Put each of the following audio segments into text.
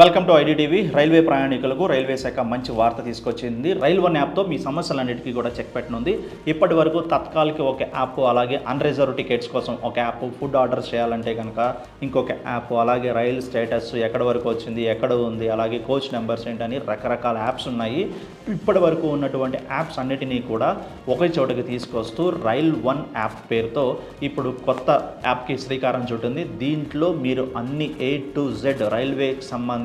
Welcome to IDTV railway ప్రయాణికులకు railway శాఖ మంచి వార్త తీసుకొచ్చింది. రైల్ వన్ యాప్తో మీ సమస్యలన్నిటికీ కూడా చెక్ పెట్టనుంది. ఇప్పటి వరకు తత్కాల్కి ఒక యాప్ అలాగే అన్రిజర్వ్ టికెట్స్ కోసం ఒక యాప్ ఫుడ్ ఆర్డర్ చేయాలంటే కనుక ఇంకొక యాప్ అలాగే రైల్ స్టేటస్ ఎక్కడ వరకు వచ్చింది ఎక్కడ ఉంది అలాగే కోచ్ నెంబర్స్ ఏంటని రకరకాల యాప్స్ ఉన్నాయి. ఇప్పటి వరకు ఉన్నటువంటి యాప్స్ అన్నిటినీ కూడా ఒకే చోటకి తీసుకొస్తూ రైల్ వన్ యాప్ పేరుతో ఇప్పుడు కొత్త యాప్కి శ్రీకారం చుట్టింది. దీంట్లో మీరు అన్ని ఏ టు జెడ్ రైల్వేకి సంబంధించి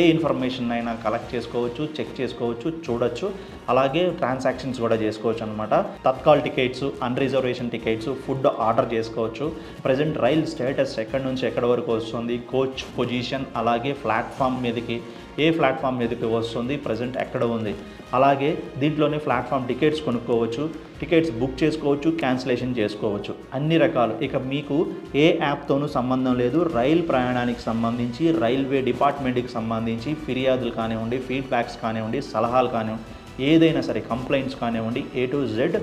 ఏ ఇన్ఫర్మేషన్ అయినా కలెక్ట్ చేసుకోవచ్చు చెక్ చేసుకోవచ్చు చూడొచ్చు. అలాగే ట్రాన్సాక్షన్స్ కూడా చేసుకోవచ్చు అనమాట Tatkal tickets unreservation tickets food order చేసుకోవచ్చు. ప్రజెంట్ రైల్ స్టేటస్ ఎక్కడి నుంచి ఎక్కడి వరకు వస్తుంది కోచ్ పొజిషన్ అలాగే ప్లాట్ఫామ్ మీదకి ఏ ప్లాట్ఫామ్ మీదకి వస్తుంది ప్రజెంట్ ఎక్కడ ఉంది. అలాగే దీంట్లోనే ప్లాట్ఫామ్ టికెట్స్ కొనుక్కోవచ్చు టికెట్స్ బుక్ చేసుకోవచ్చు క్యాన్సిలేషన్ చేసుకోవచ్చు. అన్ని రకాలు. ఇక మీకు ఏ యాప్తోనూ సంబంధం లేదు. రైల్ ప్రయాణానికి సంబంధించి రైల్వే డిపార్ట్మెంట్కి సంబంధించి ఫిర్యాదులు కానివ్వండి ఫీడ్బ్యాక్స్ కానివ్వండి సలహాలు కానివ్వండి ఏదైనా సరే కంప్లైంట్స్ కానివ్వండి A to Z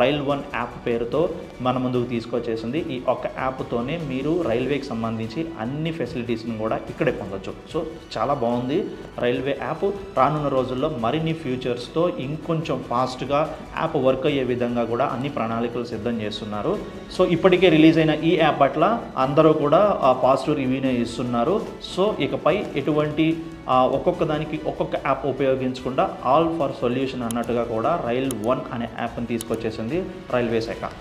rail one app పేరుతో మన ముందుకు తీసుకొచ్చేసింది. ఈ ఒక్క యాప్తోనే మీరు రైల్వేకి సంబంధించి అన్ని ఫెసిలిటీస్ని కూడా ఇక్కడే పొందొచ్చు. సో చాలా బాగుంది. రైల్వే యాప్ రానున్న రోజుల్లో మరిన్ని ఫ్యూచర్స్తో ఇంకొంచెం ఫాస్ట్గా యాప్ వర్క్ అయ్యే విధంగా కూడా అన్ని ప్రణాళికలు సిద్ధం చేస్తున్నారు. సో ఇప్పటికే రిలీజ్ అయిన ఈ యాప్ పట్ల అందరూ కూడా పాజిటివ్ రివ్యూనే ఇస్తున్నారు. సో ఇకపై ఎటువంటి ఒక్కొక్క దానికి ఒక్కొక్క యాప్ ఉపయోగించకుండా ఆల్ ఫర్ సొల్యూషన్ అన్నట్టుగా కూడా రైల్ వన్ అనే యాప్ని చేసింది రైల్వే శాఖ.